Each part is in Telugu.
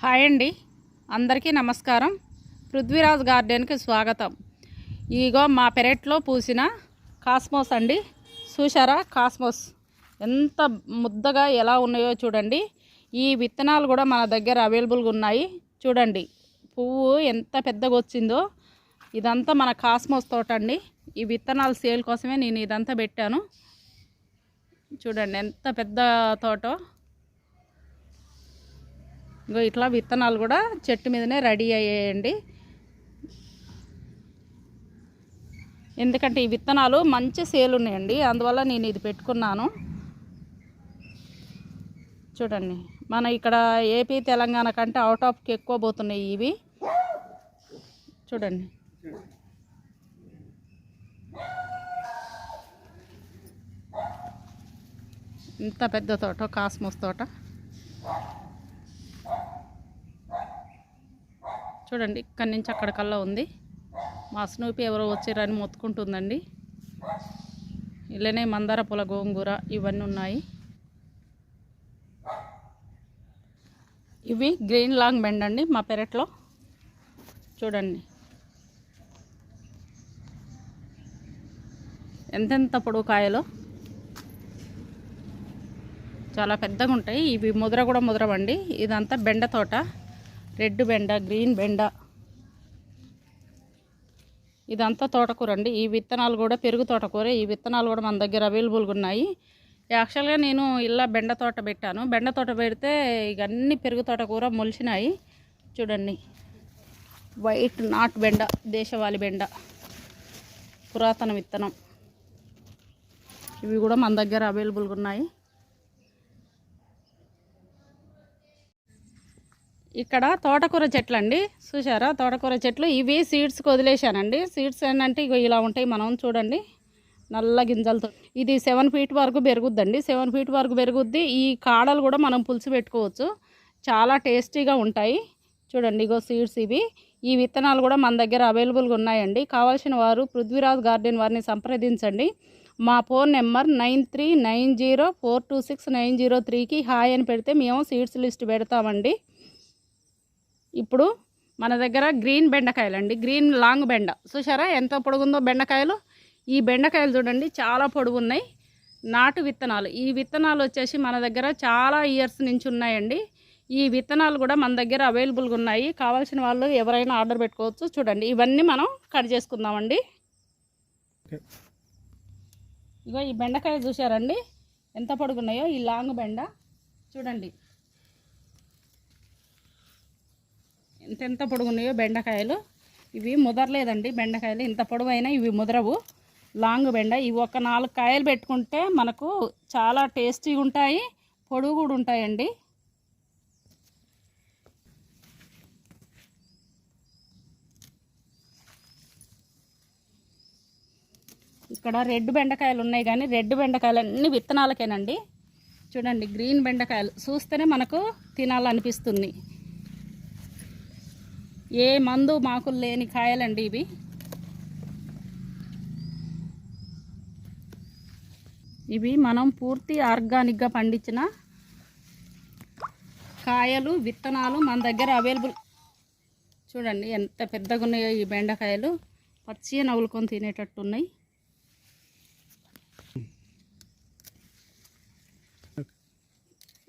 హాయ్ అండి. అందరికీ నమస్కారం. పృథ్వీరాజ్ గార్డెన్కి స్వాగతం. ఇగో మా పెరట్లో పూసిన కాస్మోస్ అండి. చూసారా కాస్మోస్ ఎంత ముద్దగా ఎలా ఉన్నాయో చూడండి. ఈ విత్తనాలు కూడా మన దగ్గర అవైలబుల్గా ఉన్నాయి. చూడండి పువ్వు ఎంత పెద్దగా వచ్చిందో. ఇదంతా మన కాస్మోస్ తోట అండి. ఈ విత్తనాలు సేల్ కోసమే నేను ఇదంతా పెట్టాను. చూడండి ఎంత పెద్ద తోటో. ఇంకో ఇట్లా విత్తనాలు కూడా చెట్టు మీదనే రెడీ అయ్యాయండి. ఎందుకంటే ఈ విత్తనాలు మంచి సేల్ ఉన్నాయండి. అందువల్ల నేను ఇది పెట్టుకున్నాను. చూడండి మన ఇక్కడ ఏపీ తెలంగాణ కంటే అవుట్ ఆఫ్కి ఎక్కువ పోతున్నాయి ఇవి. చూడండి. ఇంత పెద్ద తోట కాస్మోస్ తోట. చూడండి ఇక్కడి నుంచి అక్కడికల్లా ఉంది. మా స్నూపి ఎవరో వచ్చారని మొత్తుకుంటుందండి. ఇలానే మందార పూల గోంగూర ఇవన్నీ ఉన్నాయి. ఇవి గ్రీన్ లాంగ్ బెండ్ అండి మా పెరట్లో. చూడండి. ఎంతెంత పొడవు కాయలో. చాలా పెద్దగా ఉంటాయి ఇవి ముద్ర కూడా ముద్రవండి. ఇదంతా బెండ తోట. రెడ్ బెండ గ్రీన్ బెండ. ఇదంతా తోటకూర అండి. ఈ విత్తనాలు కూడా పెరుగు తోటకూర. ఈ విత్తనాలు కూడా మన దగ్గర అవైలబుల్గా ఉన్నాయి. యాక్చువల్గా నేను ఇలా బెండ తోట పెట్టాను. బెండ తోట పెడితే ఇక అన్ని పెరుగు తోటకూర మొలిచినాయి. చూడండి. వైట్ నాట్ బెండ దేశవాళి బెండ. పురాతన విత్తనం. ఇవి కూడా మన దగ్గర అవైలబుల్గా ఉన్నాయి. ఇక్కడ తోటకూర చెట్లు అండి చూసారా తోటకూర చెట్లు. ఇవి సీడ్స్కి వదిలేశానండి. సీడ్స్ ఏంటంటే ఇగో ఇలా ఉంటాయి మనం చూడండి. నల్ల గింజలతో. ఇది సెవెన్ ఫీట్ వరకు పెరుగుద్దండి. సెవెన్ ఫీట్ వరకు పెరుగుద్ది. ఈ కాడలు కూడా మనం పులుసు పెట్టుకోవచ్చు. చాలా టేస్టీగా ఉంటాయి. చూడండి ఇగో సీడ్స్ ఇవి. ఈ విత్తనాలు కూడా మన దగ్గర అవైలబుల్గా ఉన్నాయండి. కావాల్సిన వారు పృథ్వీరాజ్ గార్డెన్ వారిని సంప్రదించండి. మా phone number nine three nine zero four two six nine zero త్రీకి హాయ్ అని పెడితే మేము సీడ్స్ లిస్ట్ పెడతామండి. ఇప్పుడు మన దగ్గర గ్రీన్ బెండకాయలు అండి గ్రీన్ లాంగ్ బెండ. చూసారా ఎంత పొడుగుందో బెండకాయలు? ఈ బెండకాయలు చూడండి చాలా పొడుగు ఉన్నాయి నాటు విత్తనాలు. ఈ విత్తనాలు వచ్చేసి మన దగ్గర చాలా ఇయర్స్ నుంచి ఉన్నాయండి. ఈ విత్తనాలు కూడా మన దగ్గర అవైలబుల్గా ఉన్నాయి. కావాల్సిన వాళ్ళు ఎవరైనా ఆర్డర్ పెట్టుకోవచ్చు. చూడండి ఇవన్నీ మనం కట్ చేసుకుందామండి. ఇగో ఈ బెండకాయ చూసారండి ఎంత పొడుగున్నాయో ఈ లాంగ్ బెండ. చూడండి ఎంతెంత పొడుగున్నాయో బెండకాయలు. ఇవి ముదరలేదండి బెండకాయలు. ఇంత పొడవైనా ఇవి ముదరవు. లాంగ్ బెండ. ఇవి ఒక నాలుగు కాయలు పెట్టుకుంటే మనకు చాలా టేస్టీగా ఉంటాయి పొడుగు కూడా ఉంటాయండి. ఇక్కడ రెడ్ బెండకాయలు ఉన్నాయి కానీ రెడ్ బెండకాయలు అన్నీ విత్తనాలకేనండి. చూడండి గ్రీన్ బెండకాయలు. చూస్తేనే మనకు తినాలనిపిస్తుంది. ఏ మందు మాకు లేని కాయలండి ఇవి. ఇవి మనం పూర్తి ఆర్గానిక్గా పండించిన కాయలు విత్తనాలు మన దగ్గర అవైలబుల్. చూడండి ఎంత పెద్దగా ఉన్నాయో ఈ బెండకాయలు. పచ్చిగా నవ్వులుకొని తినేటట్టు ఉన్నాయి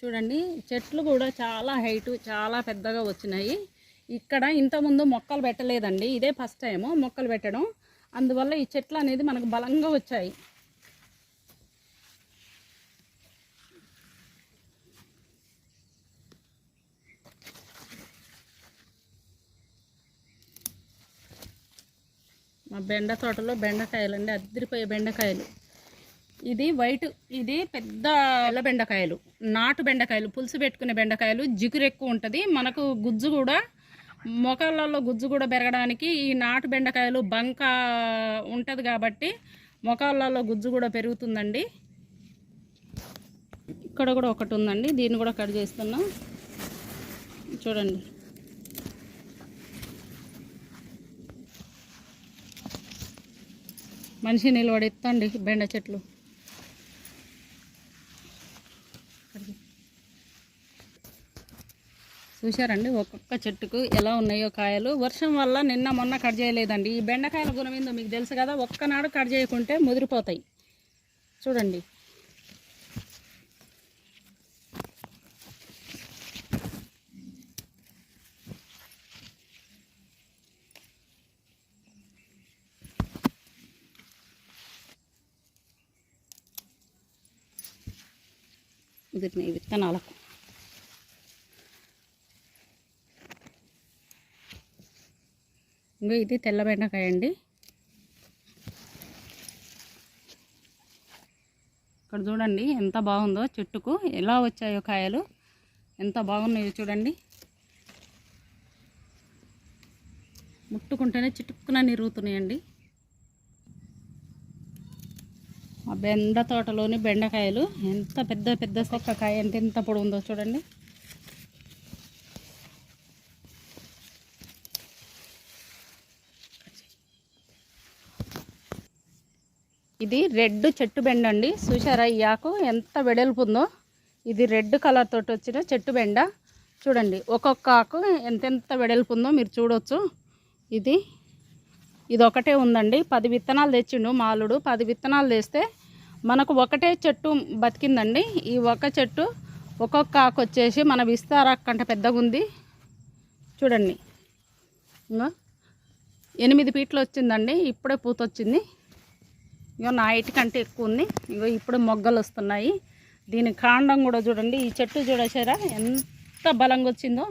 చూడండి చెట్లు కూడా చాలా హైటు చాలా పెద్దగా వచ్చినాయి. ఇక్కడ ఇంతకుముందు మొక్కలు పెట్టలేదండి. ఇదే ఫస్ట్ టైము మొక్కలు పెట్టడం. అందువల్ల ఈ చెట్లు అనేది మనకు బలంగా వచ్చాయి. మా బెండ తోటలో బెండకాయలు అండి అద్దరిపోయే బెండకాయలు. ఇది వైట్ ఇది పెద్ద ఎల్ల బెండకాయలు. నాటు బెండకాయలు పులుసు పెట్టుకునే బెండకాయలు. జిగురు ఎక్కువ ఉంటుంది. మనకు గుజ్జు కూడా మొక్కలలో గుజ్జు కూడా పెరగడానికి ఈ నాటు బెండకాయలు బంక ఉంటుంది కాబట్టి మొక్కలలో గుజ్జు కూడా పెరుగుతుందండి. ఇక్కడ కూడా ఒకటి ఉందండి. దీన్ని కూడా కట్ చేస్తున్నాం. చూడండి. మనిషి నిలబడి ఎత్తండి బెండ చెట్లు. చూశారండి ఒక్కొక్క చెట్టుకు ఎలా ఉన్నాయో కాయలు. వర్షం వల్ల నిన్న మొన్న కట్ చేయలేదండి. ఈ బెండకాయల గుణం ఏందో మీకు తెలుసు కదా ఒక్కనాడు కట్ చేయకుంటే ముదిరిపోతాయి. చూడండి. ముదిరినాయి విత్తనాలకు. ఇంకా ఇది తెల్ల బెండకాయ అండి. ఇక్కడ చూడండి ఎంత బాగుందో చెట్టుకు ఎలా వచ్చాయో కాయలు ఎంత బాగున్నాయో చూడండి. ముట్టుకుంటేనే చిటుక్కున నిరుగుతున్నాయండి. ఆ బెండ తోటలోని బెండకాయలు ఎంత పెద్ద పెద్ద ఒక్క కాయ ఎంత ఎంత పొడి ఉందో చూడండి. ఇది రెడ్ చెట్టు బెండ అండి. చూసారా ఈ ఆకు ఎంత వెడల్పు ఉందో ఇది రెడ్ కలర్ తోటి వచ్చిన చెట్టు బెండ. చూడండి ఒక్కొక్క ఆకు ఎంతెంత వెడల్పు ఉందో మీరు చూడొచ్చు. ఇది ఇది ఒకటే ఉందండి. పది విత్తనాలు తెచ్చిండు మాలుడు. పది విత్తనాలు తెస్తే మనకు ఒకటే చెట్టు బతికిందండి. ఈ ఒక చెట్టు ఒక్కొక్క ఆకు వచ్చేసి మన విస్తార కంట పెద్దగా ఉంది చూడండి ఎనిమిది పీట్లు వచ్చిందండి. ఇప్పుడే పూత వచ్చింది ఇగో నా హైట్ కంటే ఎక్కువ ఉంది. ఇగో ఇప్పుడు మొగ్గలు వస్తున్నాయి. దీని కాండం కూడా చూడండి. ఈ చెట్టు చూడసారా? ఎంత బలంగా వచ్చిందో.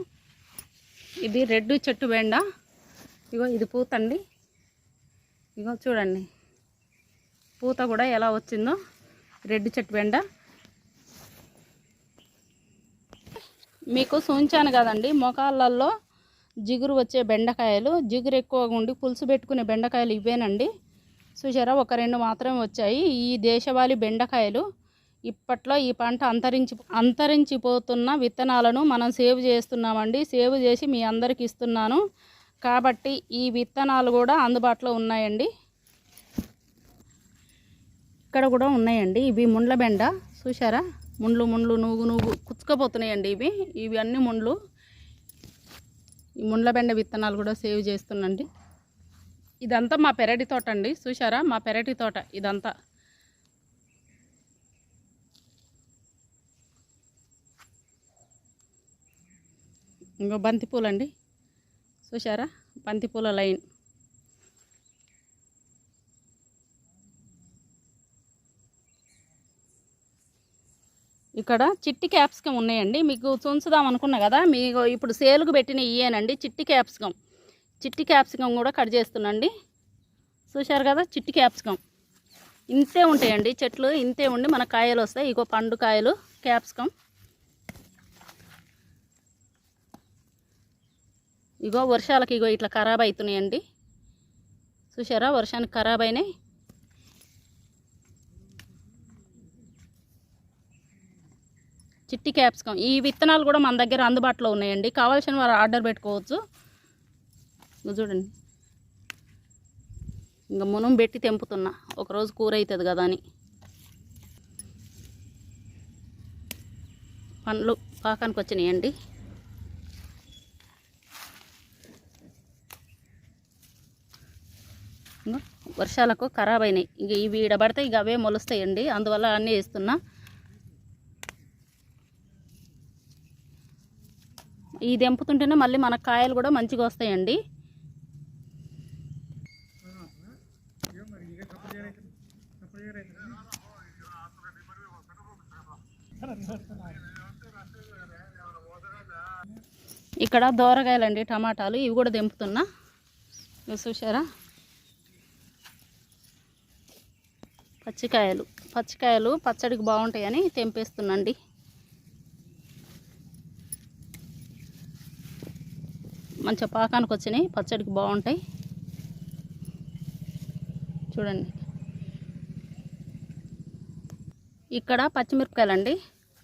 ఇది రెడ్ చెట్టు బెండ. ఇగో ఇది పూత అండి. ఇగో చూడండి. పూత కూడా ఎలా వచ్చిందో. రెడ్ చెట్టు బెండ. మీకు సూంచాను కదండి. మొకాళ్ళల్లో జిగురు వచ్చే బెండకాయలు. జిగురు ఎక్కువగా ఉండి పులుసు పెట్టుకునే బెండకాయలు ఇవేనండి. చూసారా ఒక రెండు మాత్రమే వచ్చాయి. ఈ దేశవాళీ బెండకాయలు ఇప్పట్లో ఈ పంట అంతరించి అంతరించిపోతున్న విత్తనాలను మనం సేవ్ చేస్తున్నామండి. సేవ్ చేసి మీ అందరికి ఇస్తున్నాను. కాబట్టి ఈ విత్తనాలు కూడా అందుబాటులో ఉన్నాయండి. ఇక్కడ కూడా ఉన్నాయండి. ఇవి ముండ్ల బెండ. చూసారా ముండ్లు ముండ్లు నువ్వు నువ్వు కుచ్చుకపోతున్నాయండి ఇవి. ఇవి అన్ని ముండ్లు. ఈ ముండ్ల బెండ విత్తనాలు కూడా సేవ్ చేస్తున్నాండి ఇదంతా మా పెరటి తోట అండి చూసారా మా పెరటి తోట ఇదంతా. ఇంకో బంతిపూలండి. చూసారా బంతిపూల లైన్. ఇక్కడ చిట్టి క్యాప్సికం ఉన్నాయండి. మీకు చూంచుదాం అనుకున్నా కదా. మీకు ఇప్పుడు సేలుకు పెట్టిన ఇయేనండి చిట్టి క్యాప్సికం. చిట్టి క్యాప్సికం కూడా కట్ చేస్తున్నాండి చూశారు కదా చిట్టి క్యాప్సికం. ఇంతే ఉంటాయండి చెట్లు ఇంతే ఉండి మన కాయలు వస్తాయి. ఇగో పండు కాయలు క్యాప్సికం. ఇగో వర్షాలకి ఇగో ఇట్లా ఖరాబ్ అవుతున్నాయండి చూసారా వర్షానికి ఖరాబ్ అయినాయి. చిట్టి క్యాప్సికం. ఈ విత్తనాలు కూడా మన దగ్గర అందుబాటులో ఉన్నాయండి. కావాల్సిన వారు ఆర్డర్ పెట్టుకోవచ్చు. ఇంకా చూడండి. ఇంకా మునం పెట్టి తెంపుతున్నా. ఒకరోజు కూర అవుతుంది కదా అని. పండ్లు పాకానికి వచ్చినాయండి. వర్షాలకు ఖరాబ్ అయినాయి. ఇంక ఇవి ఈడబడితే ఇక అవే మొలుస్తాయండి. అందువల్ల అన్నీ వేస్తున్నా. ఇది ఎంపుతుంటేనే మళ్ళీ మన కాయలు కూడా మంచిగా వస్తాయండి. ఇక్కడ దోరగాయలండి టమాటాలు ఇవి కూడా దింపుతున్నా చూసారా పచ్చికాయలు. పచ్చికాయలు పచ్చడికి బాగుంటాయని తెంపేస్తున్నాండి. మంచిగా పాకానికి వచ్చినాయి పచ్చడికి బాగుంటాయి. చూడండి. ఇక్కడ పచ్చిమిరపకాయలండి.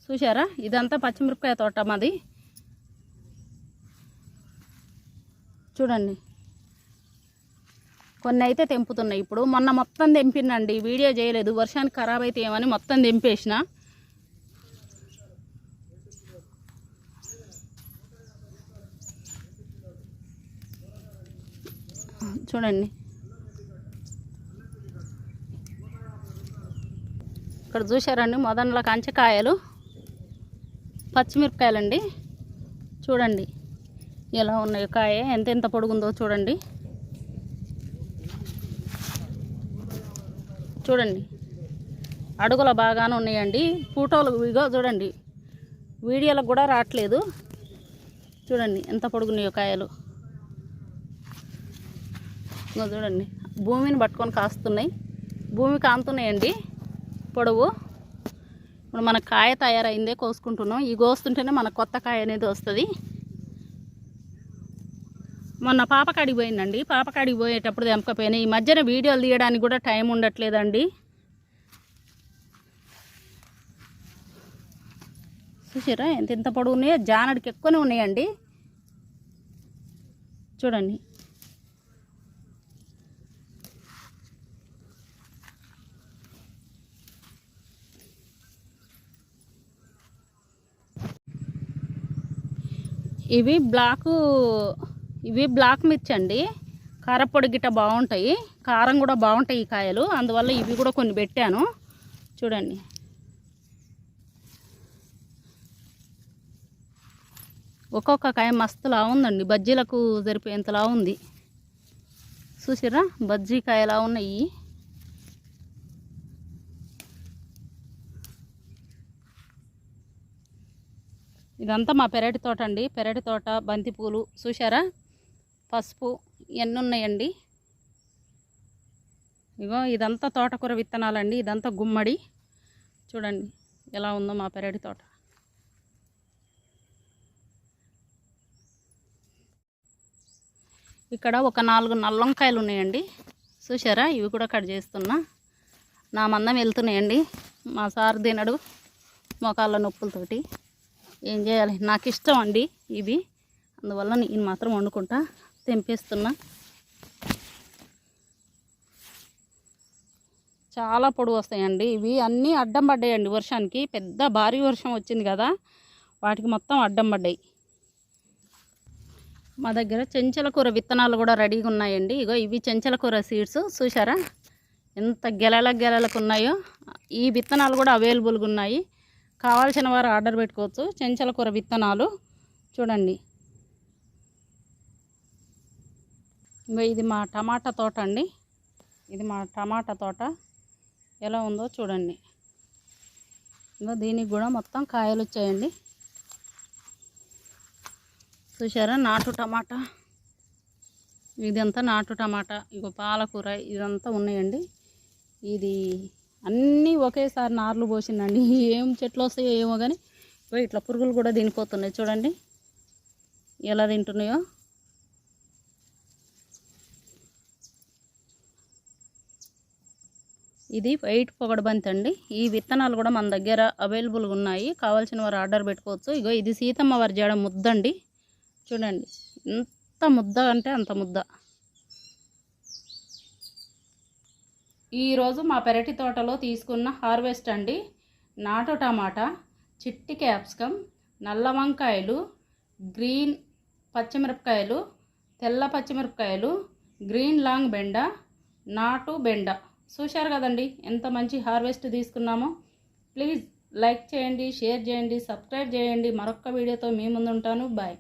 చూసారా ఇదంతా పచ్చిమిరపకాయ తోట మాది. చూడండి. కొన్ని అయితే తెంపుతున్నాయి. ఇప్పుడు మొన్న మొత్తం తెంపినండి వీడియో చేయలేదు. వర్షానికి ఖరాబ్ అయితే ఏమని మొత్తం తెంపేసిన. చూడండి. ఇక్కడ చూసారండి మొదట్లో కంచకాయలు పచ్చిమిరపకాయలండి. చూడండి. ఎలా ఉన్నాయి కాయ ఎంత ఎంత పొడుగుందో చూడండి. చూడండి. అడుగుల బాగానే ఉన్నాయండి. ఫోటోలు ఇగో చూడండి. వీడియోలకు కూడా రావట్లేదు. చూడండి ఎంత పొడుగున్నాయో కాయలు. ఇగో చూడండి. భూమిని పట్టుకొని కాస్తున్నాయి. భూమి కాంతున్నాయండి. పొడవు. ఇప్పుడు మన కాయ తయారైందే కోసుకుంటున్నాం. ఈ కోస్తుంటేనే మన కొత్త కాయ అనేది వస్తుంది. మొన్న పాపకాడికి పోయిందండి. పాపకాడికి పోయేటప్పుడు తెంపకపోయినా ఈ మధ్యన వీడియోలు తీయడానికి కూడా టైం ఉండట్లేదండి. చూసారా ఎంత ఎంత పొడవు ఉన్నాయో? జానడికి ఎక్కువనే ఉన్నాయండి. చూడండి. ఇవి బ్లాకు ఇవి బ్లాక్ మిర్చి అండి. కారపొడి గిట్ట బాగుంటాయి. కారం కూడా బాగుంటాయి ఈ కాయలు. అందువల్ల ఇవి కూడా కొన్ని పెట్టాను. చూడండి. ఒక్కొక్క కాయ మస్తులా ఉందండి. బజ్జీలకు సరిపోయేంతలా ఉంది. చూసిరా బజ్జీ కాయలా ఉన్నాయి. ఇదంతా మా పెరటి తోట అండి. పెరటి తోట బంతిపూలు. చూసారా పసుపు ఇవన్నీ ఉన్నాయండి ఇగో ఇదంతా తోటకూర విత్తనాలండి ఇదంతా గుమ్మడి. చూడండి ఎలా ఉందో మా పెరటి తోట. ఇక్కడ ఒక నాలుగు నల్లంకాయలు ఉన్నాయండి చూసారా ఇవి కూడా కట్ చేస్తున్నా. నా మందం వెళ్తున్నాయండి. మా సార్ తినడు మోకాళ్ళ నొప్పులతోటి. ఏం చేయాలి? నాకు ఇష్టం అండి ఇవి. అందువల్ల నేను మాత్రం వండుకుంటా. తెంపేస్తున్నా. చాలా పొడవు వస్తాయండి. ఇవి అన్నీ అడ్డం పడ్డాయండి వర్షానికి. పెద్ద భారీ వర్షం వచ్చింది కదా వాటికి మొత్తం అడ్డం పడ్డాయి. మా దగ్గర చెంచల కూర విత్తనాలు కూడా రెడీగా ఉన్నాయండి. ఇగో ఇవి చెంచల కూర సీడ్స్. చూసారా ఎంత గెలల గెలలకు ఉన్నాయో. ఈ విత్తనాలు కూడా అవైలబుల్గా ఉన్నాయి. కావాల్సిన వారు ఆర్డర్ పెట్టుకోవచ్చు. చెంచల కూర విత్తనాలు. చూడండి. ఇంకా ఇది మా టమాటా తోట అండి. ఇది మా టమాటా తోట. ఎలా ఉందో చూడండి. ఇంకా దీనికి కూడా మొత్తం కాయలు వచ్చాయండి. చూసారా నాటు టమాటా. ఇదంతా నాటు టమాటా. ఇగో పాలకూర ఇదంతా ఉన్నాయండి. ఇది అన్నీ ఒకేసారి నార్లు పోసిందండి. ఏం చెట్లు వస్తాయో ఏమో కానీ ఇట్లా పురుగులు కూడా తినిపోతున్నాయి చూడండి. ఎలా తింటున్నాయో ఇది వైట్ పొగడబంతి అండి. ఈ విత్తనాలు కూడా మన దగ్గర అవైలబుల్గా ఉన్నాయి. కావాల్సిన వారు ఆర్డర్ పెట్టుకోవచ్చు. ఇగో ఇది సీతమ్మ వారి జడ ముద్దండి చూడండి ఎంత ముద్ద అంటే అంత ముద్ద. ఈరోజు మా పెరటి తోటలో తీసుకున్న హార్వెస్ట్ అండి. నాటు టమాటా చిట్టి క్యాప్సికమ్ నల్ల వంకాయలు గ్రీన్ పచ్చిమిరపకాయలు తెల్ల పచ్చిమిరపకాయలు గ్రీన్ లాంగ్ బెండ నాటు బెండ. చూశారు కదండి ఎంత మంచి హార్వెస్ట్ తీసుకున్నామో. ప్లీజ్ లైక్ చేయండి షేర్ చేయండి సబ్స్క్రైబ్ చేయండి. మరొక వీడియోతో మీ ముందుంటాను. బాయ్.